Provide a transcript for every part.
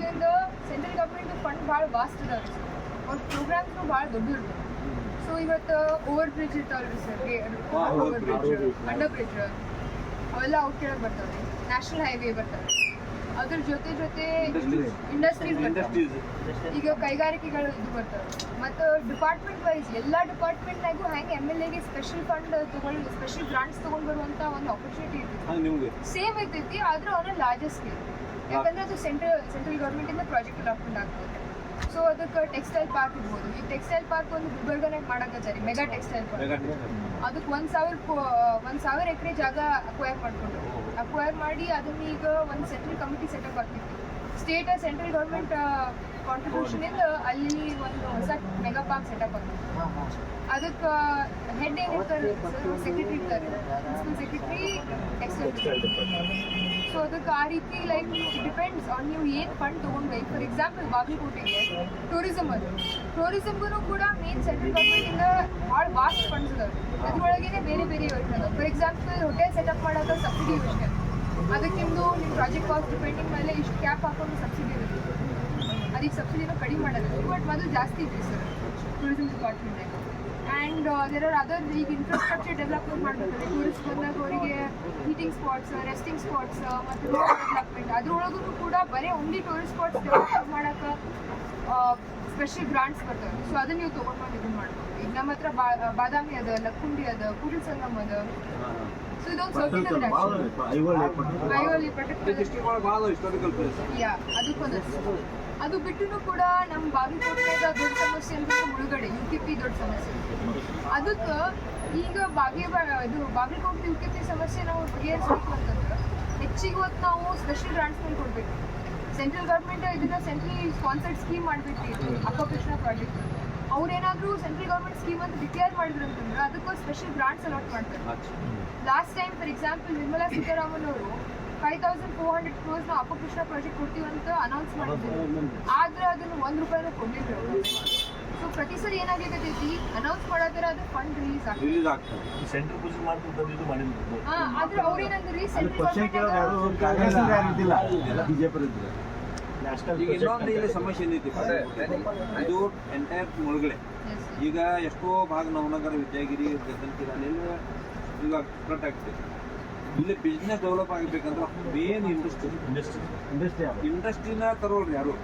ಇದ್ರಿಂದ central government fund ಭಾಳ vast ಇದಾವೆ ಸರ್ ಅವ್ರ ಪ್ರೋಗ್ರಾಮ್ಸ್ನು ಭಾಳ ದೊಡ್ಡ ಇರ್ತವೆ ಸೊ ಇವತ್ತು over bridge ಇರ್ತಾವಲ್ರಿ sir over bridge under bridge ಅವೆಲ್ಲ ಅವ್ರ ಕೆಳಗೆ ಬರ್ತವೆ ನ್ಯಾಷನಲ್ ಹೈವೇ ಬರ್ತವೆ ಅದ್ರ ಜೊತೆ ಜೊತೆ ಇಂಡಸ್ಟ್ರೀಸ್ ಇಂಡಸ್ಟ್ರೀಸ್ ಈಗ ಕೈಗಾರಿಕೆಗಳು ಇದು ಬರ್ತವೆ ಮತ್ತು ಡಿಪಾರ್ಟ್ಮೆಂಟ್ ವೈಸ್ ಎಲ್ಲ ಡಿಪಾರ್ಟ್ಮೆಂಟ್ನಾಗೂ ಹೆಂಗೆ ಎಂ ಎಲ್ ಎಗೆ ಸ್ಪೆಷಲ್ ಫಂಡ್ ತಗೊಂಡು ಸ್ಪೆಷಲ್ ಗ್ರಾಂಟ್ಸ್ ತೊಗೊಂಡು ಬರುವಂಥ ಒಂದು ಆಪರ್ಚುನಿಟಿ ಇರ್ತೈತಿ. ಸೇಮ್ ಇರ್ತೈತಿ ಆದ್ರೆ ಅವರ ಲಾರ್ಜೆಸ್ಟ್ ಸ್ಕೇಲ್ ಯಾಕಂದ್ರೆ ಅದು ಸೆಂಟ್ರಲ್ ಸೆಂಟ್ರಲ್ ಗೌರ್ಮೆಂಟಿಂದ ಪ್ರಾಜೆಕ್ಟ್ ಅಲಾಟ್ಮೆಂಟ್ ಆಗ್ತದೆ ಸೊ ಅದಕ್ಕೆ ಟೆಕ್ಸ್ಟೈಲ್ ಪಾರ್ಕ್ ಇರ್ಬೋದು. ಈ ಟೆಕ್ಸ್ಟೈಲ್ ಪಾರ್ಕ್ ಒಂದು ಗುಲ್ಬರ್ಗನಾಗ ಮಾಡಕತ್ತಾರೆ ಮೆಗಾ ಟೆಕ್ಸ್ಟೈಲ್ ಪಾರ್ಕ್ ಅದಕ್ಕೆ ಒಂದು ಸಾವಿರ ಒಂದು ಸಾವಿರ ಎಕರೆ ಜಾಗ ಅಕ್ವೈರ್ ಮಾಡ್ಕೊಂಡು. ಅಕ್ವೈರ್ ಮಾಡಿ ಅದನ್ನ ಈಗ ಒಂದು ಸೆಂಟ್ರಲ್ ಕಮಿಟಿ ಸೆಟಪ್ ಆಗ್ತಿತ್ತು. ಸ್ಟೇಟ್ ಸೆಂಟ್ರಲ್ ಗೌರ್ಮೆಂಟ್ ಕಾಂಟ್ರಿಬ್ಯೂಷನ್ ಇಂದ ಅಲ್ಲಿ ಒಂದು ಹೊಸ ಮೆಗಾ ಪಾರ್ಕ್ ಸೆಟಪ್ ಆಗ್ತದೆ ಅದಕ್ಕೆ ಹೆಡ್ ಏನಿರ್ತಾರೆ ಸೆಕ್ರೆಟರಿ ಇರ್ತಾರೆ. ಪ್ರಿನ್ಸಿಪಲ್ ಸೆಕ್ರೆಟರಿ ಟೆಕ್ಸ್ಟೈಲ್ ಸೊ ಅದಕ್ಕೆ ಆ ರೀತಿ ಲೈಕ್ ಡಿಪೆಂಡ್ಸ್ ಆನ್ ನೀವು ಏನು ಫಂಡ್ ತೊಗೊಂಡ್ರೆ. ಫಾರ್ ಎಕ್ಸಾಂಪಲ್ ಬಾಗಲಕೋಟೆಗೆ ಟೂರಿಸಮ್ ಅದು. ಟೂರಿಸಮ್ಗೂ ಕೂಡ ಮೇನ್ ಸೆಂಟ್ರಲ್ ಗೌರ್ಮೆಂಟಿಂದ ಭಾಳ ವಾಸ್ಟ್ ಫಂಡ್ಸ್ ಅದಾವೆ. ಅದ್ರೊಳಗೇನೆ ಬೇರೆ ಬೇರೆ ಯೋಜನೆ ಅದಾವೆ. ಫಾರ್ ಎಕ್ಸಾಂಪಲ್ ಹೋಟೆಲ್ ಸೆಟಪ್ ಮಾಡೋದು ಸಬ್ಸಿಡಿ ಯೋಜನೆ. ಅದಕ್ಕಿಂದು ನಿಮ್ಮ ಪ್ರಾಜೆಕ್ಟ್ ಕಾಸ್ಟ್ ಡಿಪೆಂಡಿಂಗ್ ಮೇಲೆ ಇಷ್ಟು ಕ್ಯಾಪ್ ಹಾಕೊಂಡು ಸಬ್ಸಿಡಿ ಇರುತ್ತೆ. ಅದಕ್ಕೆ ಸಬ್ಸಿಡಿನ ಕಡಿಮೆ ಮಾಡೋದು. ಬಟ್ ಮೊದಲು ಜಾಸ್ತಿ ಇದೆ ಸರ್ ಟೂರಿಸಮ್ ಡಿಪಾರ್ಟ್ಮೆಂಟಾಗ ಆ್ಯಂಡ್ ದೇರ್ ಆರ್ ಅದರ್ ಈಗ ಇನ್ಫ್ರಾಸ್ಟ್ರಕ್ಚರ್ ಡೆವಲಪ್ಮೆಂಟ್ ಮಾಡ್ಬೇಕಾದ್ರೆ ಟೂರಿಸ್ಟ್ ಬಂದಾಗ ಅವರಿಗೆ ಹೀಟಿಂಗ್ ಸ್ಪಾಟ್ಸ್ ರೆಸ್ಟಿಂಗ್ ಸ್ಪಾಟ್ಸ್ ಮತ್ತು ಡೆವಲಪ್ಮೆಂಟ್ ಅದ್ರೊಳಗೂ ಕೂಡ ಬರೀ ಓನ್ಲಿ ಟೂರಿಸ್ಟ್ ಸ್ಪಾಟ್ಸ್ ಡೆವಲಪ್ ಮಾಡೋಕೆ ಸ್ಪೆಷಲ್ ಗ್ರಾಂಟ್ಸ್ ಬರ್ತವೆ ಸೊ ಅದನ್ನ ನೀವು ತೊಗೊಂಡ್ಬಂದು ಇದು ಮಾಡ್ಬೋದು. ಈಗ ನಮ್ಮ ಹತ್ರ ಬಾದಾಮಿ ಅದ, ಲಕ್ಕುಂಡಿ ಅದ ಕೂಡಲ್ ಸಂಗಮ್ ಅದ ಸೊ ಇದೊಂದು ಅದ ಹಿಸ್ಟಾರಿಕಲ್ ಪ್ಲೇಸ್ ಯಾ ಅದಕ್ಕೊಂದು ಬಿಟ್ಟು ಕೂಡ. ನಮ್ಮ ಬಾಗಲಕೋಟೆಗ ದೊಡ್ಡ ಸಮಸ್ಯೆ ಅಂದ್ರೆ ಮುಳುಗಡೆ ಯು ಕೆ ಪಿ ದೊಡ್ಡ ಸಮಸ್ಯೆ. ಅದಕ್ಕೆ ಈಗ ಬಾಗಿ ಇದು ಬಾಗಲಕೋಟೆ ಯು ಕೆ ಪಿ ಸಮಸ್ಯೆ ನಾವು ಬಗೆಹರಿಸಬೇಕು ಅಂತಂದ್ರೆ ಹೆಚ್ಚಿಗೆ ಹೊತ್ತು ನಾವು ಸ್ಪೆಷಲ್ ಟ್ರಾನ್ಸ್ಫರ್ ಮೇಲೆ ಕೊಡಬೇಕು. ಸೆಂಟ್ರಲ್ ಗೌರ್ಮೆಂಟ್ ಇದನ್ನ ಸೆಂಟ್ರಲ್ ಸ್ಪಾನ್ಸರ್ಡ್ ಸ್ಕೀಮ್ ಮಾಡಬೇಕು ಇದು ಅಕ್ಕಕೃಷ್ಣ ಪ್ರಾಜೆಕ್ಟ್ ಅವ್ರೇನಾದ್ರೂ ಸೆಂಟ್ರಲ್ ಗೌರ್ಮೆಂಟ್ ಸ್ಕೀಮ್ ಅಂತ ಡಿಕ್ಲೇರ್ ಮಾಡಿದ್ರು ಅಂತಂದ್ರೆ ಅದಕ್ಕೂ ಸ್ಪೆಷಲ್ ಗ್ರಾಂಟ್ಸ್ ಅಲಾಟ್ ಮಾಡ್ತಾರೆ. Last time for example Nirmala Sitharaman ಅವರು ಫೈವ್ ತೌಸಂಡ್ ಫೋರ್ ಹಂಡ್ರೆಡ್ ಕ್ರೋಸ್ನ ಅಪಕೃಷ್ಣ ಪ್ರಾಜೆಕ್ಟ್ ಕೊಡ್ತೀವಿ ಅಂತ ಅನೌನ್ಸ್ ಮಾಡಿದ್ರು. ಆದ್ರೆ ಅದನ್ನು ಒಂದ್ ರೂಪಾಯಿನೂ ಕೊಡ್ಲಿಲ್ಲ ಸೊ ಪ್ರತಿ ಸರಿ ಏನಾಗೈತಿ ಅನೌನ್ಸ್ ಮಾಡೋದ್ರೆ ಅದು ಫಂಡ್ ರಿಲೀಸ್ ಆಗ್ತದೆ. ಆದ್ರೆ ಅವ್ರೇನಂದ್ರಿ? ಸೆಂಟ್ರಲ್ ಕೇಳೋದು ಯಾರು ಗೌರ್ಮೆಂಟ್ ನ್ಯಾಷನಲ್ ಈಗ ಇನ್ನೊಂದು ಇಲ್ಲಿ ಸಮಸ್ಯೆ ಏನೈತಿ ಇದು ಎಂಟೈರ್ ಮುಳುಗಡೆ. ಈಗ ಎಷ್ಟೋ ಭಾಗ ನವನಗರ ವಿದ್ಯಾಗಿರಿ ಅಲ್ಲೆಲ್ಲ ಈಗ ಕಟ್ ಆಗ್ತದೆ. ಇಲ್ಲಿ ಬಿಸ್ನೆಸ್ ಡೆವಲಪ್ ಆಗಬೇಕಂದ್ರೆ ಮೇನ್ ಇಂಡಸ್ಟ್ರಿ ಇಂಡಸ್ಟ್ರಿ ಇಂಡಸ್ಟ್ರಿ ಇಂಡಸ್ಟ್ರಿನ ತರೋರು ಯಾರು?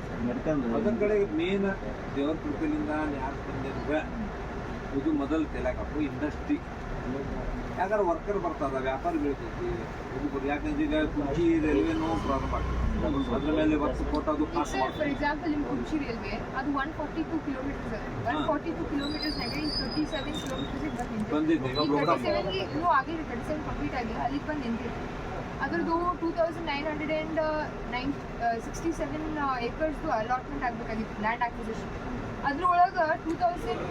ಅದರ ಕಡೆ ಮೇನ್ ದೇವರ ಕೃಪೆಯಿಂದ ಯಾರು ತಂದಿರುವ ಇದು ಮೊದಲು ತೆಲಕಪ್ಪು ಇಂಡಸ್ಟ್ರಿ ಯಾಕಂದ್ರೆ ವರ್ಕರ್ ಬರ್ತಾರ ವ್ಯಾಪಾರ ಬೆಳಿತೈತಿ. ಇದು ಬರ್- ಯಾಕಂದ್ರೆ ಈಗ ಕುರ್ಚಿ ರೈಲ್ವೆನೂ ಪ್ರಾರಂಭ ಆಗ್ತದೆ ಅದ್ರ ಮೇಲೆ ವರ್ಕ್ ಕೊಟ್ಟದು ಪಾಸ್ ಸರ್ ಫಾರ್ ಮಾಡ್ತಾರೆ ಎಕ್ಸಾಂಪಲ್ ನಿಮ್ಮ ಕುರ್ಚಿ ರೈಲ್ವೆ ಅದು ಒನ್ ಫಾರ್ಟಿ ಟೂ ಕಿಲೋಮೀಟರ್ಸ್ ಅದ ಒನ್ ಫಾರ್ಟಿ ಟೂ ಕಿಲೋಮೀಟರ್ಸ್ ನಾಗ ಈಗ ತರ್ಟಿ ಸೆವೆನ್ ಕಿಲೋಮೀಟರ್ಸ್ ಬಂದಿದೆ ಬಂದಿದೆ ಇವಾಗ ತರ್ಟಿ ಲೋಕಲ್ ಸೆವೆನ್ಗೆ ಇನ್ನೂ ಆಗಿಲ್ಲ ತರ್ಟಿ ಸೆವೆನ್ ಕಂಪ್ಲೀಟ್ ಆಗಿಲ್ಲ ಅಲ್ಲಿಗೆ ಬಂದು ನಿಂತಿದೆ. ಅದ್ರದ್ದು two thousand nine hundred and nine sixty seven ಏಕರ್ಸ್ದು allotment ಆಗಬೇಕಾಗಿತ್ತು ಲ್ಯಾಂಡ್ ಆಕ್ವಿಸಿಷನ್ ಅದ್ರೊಳಗೆ two thousand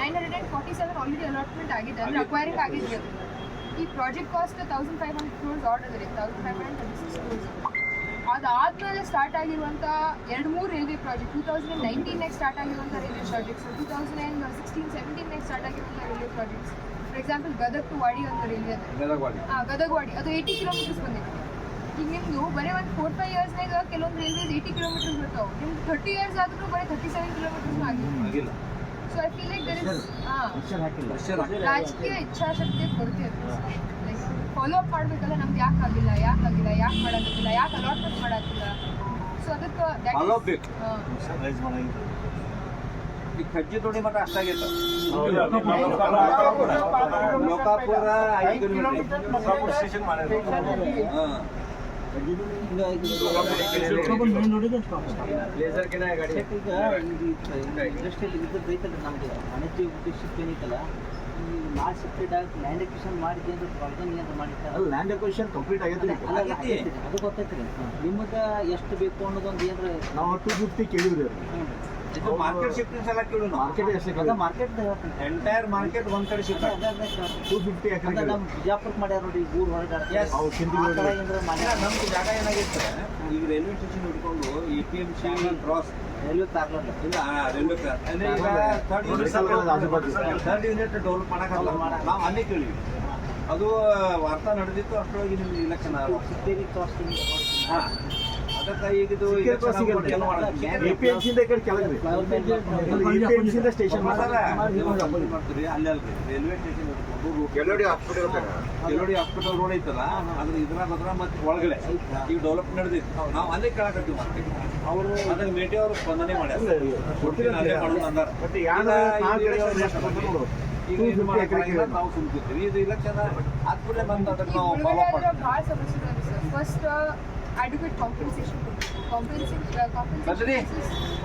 nine hundred and forty seven already allotment ಆಗಿದೆ ಅಂದ್ರೆ ಅಕ್ವೈರಿಂಗ್ ಆಗಿದೆ ಈ project cost thousand five hundred crores order ಇದೆ thousand five hundred thirty six crores ಅದಾದ್ಮೇಲೆ start ಆಗಿರುವಂಥ ಎರಡು ಮೂರು ರೈಲ್ವೆ ಪ್ರಾಜೆಕ್ಟ್ ಟೂ ತೌಸಂಡ್ ನೈನ್ಟೀನಾಗ ಸ್ಟಾರ್ಟ್ ಆಗಿರುವಂಥ railway projects two thousand and sixteen ಸೆವೆಂಟೀನಾಗ start ಆಗಿರುವಂಥ railway projects for example Gadag to Wadi ಅಂತ railway Gadagwadi ಹಾಂ ಗದಗವಾಡಿ ಅದು ಏಯ್ಟಿ ಕಿಲೋಮೀಟರ್ಸ್ ಬಂದಿದೆ. ಈಗ ನಿಮ್ಮದು ಬರೀ ಒಂದು ಫೋರ್ ಫೈವ್ ಇಯರ್ಸ್ನಾಗ ಕೆಲವೊಂದು ರೈಲ್ವೇಸ್ ಏಯ್ಟಿ ಕಿಲೋಮೀಟರ್ಸ್ ಬರ್ತಾವೆ. ನಿಮ್ದು ಥರ್ಟಿ ಇಯರ್ಸ್ ಆದ್ರೂ ಬರೀ ಥರ್ಟಿ ಸೆವೆನ್ ಕಿಲೋಮೀಟರ್ಸ್ ಆಗಿದೆ ಆಗಿಲ್ಲ. So I feel like there is ರಾಜಕೀಯ ಇಚ್ಛಾಶಕ್ತಿ ಕೊರತೆ ಲೈಕ್ ಫಾಲೋ ಅಪ್ ಮಾಡಬೇಕಲ್ಲ ನಮ್ಗೆ ಯಾಕೆ ಆಗಿಲ್ಲ ಯಾಕೆ ಆಗಿಲ್ಲ ಯಾಕೆ ಮಾಡೋದಿಲ್ಲ ಯಾಕೆ ಅಲಾಟ್ಮೆಂಟ್ ಮಾಡತ್ತಿಲ್ಲ ಸೊ ಅದಕ್ಕೆ ಕಜ್ಜಿ ದೊಡ್ಡಿ ಮಠ ಅಷ್ಟಾಗೈತ ಹೌದು. ಲೋಕಾಪುರ ಐದು ಕಿಲೋಮೀಟರ್ ಸ್ಟೇಷನ್ ಮಾಡಿದ್ರು ಹಾಂ ಇಂಡಸ್ಟ್ರಿಯಲ್ ಇದ್ದದ್ದು ಐತಲ್ಲ ನಮ್ಗೆ ವಾಣಿಜ್ಯ ಉದ್ದೇಶಕ್ಕೆ ಏನೈತಲ್ಲ ಈ ಆಗಿ ಲ್ಯಾಂಡ್ ಎಕ್ವಿಷನ್ ಮಾಡಿದ್ದೆ ಅಂದ್ರೆ ಪ್ರಾಬ್ಲಮ್ ಏನಾದ್ರು ಮಾಡಿರ್ತಾರೆ ಅದು ಲ್ಯಾಂಡ್ ಅಕ್ವಿಷನ್ ಕಂಪ್ಲೀಟ್ ಆಗೈತೆ. ಅದು ಗೊತ್ತೈತ್ರಿ ನಿಮಗೆ ಎಷ್ಟು ಬೇಕು ಅನ್ನೋದೊಂದು ಏನಾರ ನಾವು ಟೂ ಫಿಫ್ಟಿ ಮಾರ್ಕೆಟ್ ಶಿಫ್ಟಿಂಗ್ ಸಲ ಕೇಳು ಮಾರ್ಕೆಟ್ ಎಷ್ಟು ಮಾರ್ಕೆಟ್ ಎಂಟೈರ್ ಮಾರ್ಕೆಟ್ ಒಂದ್ ಕಡೆ ಶಿಫ್ಟ್ ಟೂ ಫಿಫ್ಟಿ ನಮ್ಮ ಬಿಜಾಪುರಕ್ಕೆ ಮಾಡ್ಯಾರ ನೋಡಿ ಊರ್ ಹೊರಗಡೆ ನಮ್ದು ಜಾಗ ಏನಾಗಿತ್ತು? ಈಗ ರೈಲ್ವೆ ಸ್ಟೇಷನ್ ಹಿಡ್ಕೊಂಡು A P M C cross railway parlour ಇಲ್ಲ ರೈಲ್ವೆ ಕ್ರಾಸ್ ಅಂದ್ರೆ ಈಗ third unit ಆಜುಬಾಜು. Third unit develop. ನಾವು ಅಲ್ಲೇ ಕೇಳಿವಿ. ಅದು ವಾರ್ತಾ ನಡೆದಿತ್ತು ಅಷ್ಟರೊಳಗೆ ನಿಮ್ಗೆ ಇಲೆಕ್ಷನ್ ಕ್ರಾಸ್ ಹಾಂ. ಸ್ಟೇಷನ್ ರೈಲ್ವೆ ಸ್ಟೇಷನ್ ಕೆಲವಡಿ ಹಾಸ್ಪಿಟಲ್ ಕೆಲವಡಿ ಹಾಸ್ಪಿಟಲ್ ರೋಡ್ ಐತಲ್ಲ ಅದ್ರ ಇದ್ರಾಗ ಅದ್ರ ಮತ್ತೆ ಒಳಗಡೆ. ಈಗ ಡೆವಲಪ್ ನಡೆದಿತ್ತು ನಾವು ಅಲ್ಲೇ ಕೇಳಕತ್ತೀವಿ ಮತ್ತೆ. ಅವರು ಅದನ್ನ ಮೇಟಿ ಅವರು ಸ್ಪಂದನೆ ಮಾಡ್ಯಾರ. ಈಗ ಇದು ಮಾಡಕ್ಕಾಗಿಲ್ಲ, ನಾವು ಸುಮ್ಕಿರ್ತೀವಿ. ಇದು ಇಲೆಕ್ಷನ್ ಆದ್ಮೇಲೆ ಬಂದ ಅದಕ್ಕೆ ನಾವು ಫಾಲೋ ಮಾಡ್ತೀವಿ. First Adequate compensation compensation Badri? Compensation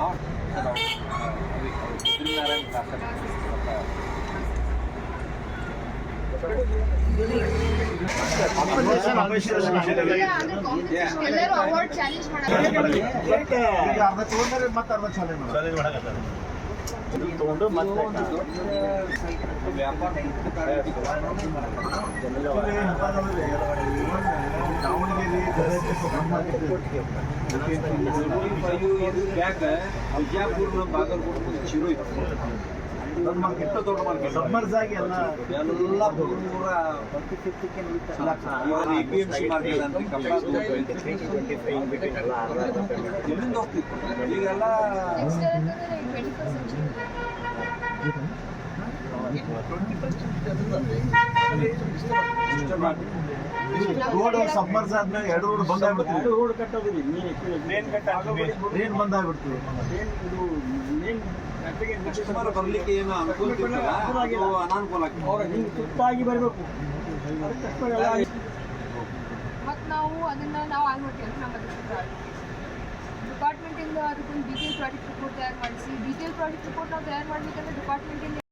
ಅವ್ರು ಚಲೋ. ಅವಿ- ಅವಿ ಲಕ್ಷ್ಮೀನಾರಾಯಣ ದಾಸರ. Opposition, opposition, opposition. ಎಲ್ಲರೂ ಅವಾರ್ಡ್ ಚಾಲೆಂಜ್ ಮಾಡೋದು ಬಟ್ ಈಗ ಅರ್ಧ ತಗೊಂಡ್ರೆ ಮತ್ತೆ ಅರ್ಧ ಚಾಲನೆ ಮಾಡೋದು. ಚಾಲೆಂಜ್ ಮಾಡಕತ್ತಾರೆ ಇದು ತಗೊಂಡು ಇದು ಮತ್ತೆ ಒಂದು ದೊಡ್ಡ ವ್ಯಾಪಾರ ದಾವಣಗೆರೆ ಬ್ಯಾಗ್ ಬಿಜಾಪುರ ಬಾಗಲಕೋಟೆ ಚಿರು ಇತ್ತು ದೊಡ್ಡ ಮಾರ್ಕೆಟ್. ಆಗಿ ಎಲ್ಲ ಎಲ್ಲ ಪಿ ಎಂ ಸಿ ಮಾರ್ಕೆಟ್ ಅಂತ ಹೋಗ್ತಿತ್ತು. ಈಗೆಲ್ಲ ರೋಡ್ ಸಮ್ಮರ್ಸ್ ಆದ್ಮೇಲೆ ಎರಡು ರೋಡ್ ಬಂದ್ ಆಗ್ಬಿಡ್ತೀವಿ. ರೋಡ್ ಕಟ್ಟೋದಿಲ್ಲ. ಮೇನ್ ಕಟ್ಟ ಟ್ರೈನ್ ಬಂದ್ ಆಗ್ಬಿಡ್ತೀವಿ. ಕಸ್ಟಮರ್ ಬರಲಿಕ್ಕೆ ಏನು ಅನುಕೂಲ ಅನಾನುಕೂಲ ತುಪ್ಪಾಗಿ ಬರಬೇಕು. ಮತ್ತು ನಾವು ಅದನ್ನು ನಾವು ಆನ್ ಮಾಡ್ತೀವಿ ನಮ್ಮ ಡಿಪಾರ್ಟ್ಮೆಂಟಿಂದ ಅದಕ್ಕೊಂದು ಡಿಟೇಲ್ ಪ್ರಾಜೆಕ್ಟ್ ರಿಪೋರ್ಟ್ ತಯಾರು ಮಾಡಿಸಿ ಡಿಟೇಲ್ ಪ್ರಾಜೆಕ್ಟ್ ರಿಪೋರ್ಟ್ ನಾವು ತಯಾರು ಮಾಡಬೇಕಂದ್ರೆ ಡಿಪಾರ್ಟ್ಮೆಂಟಿಂದ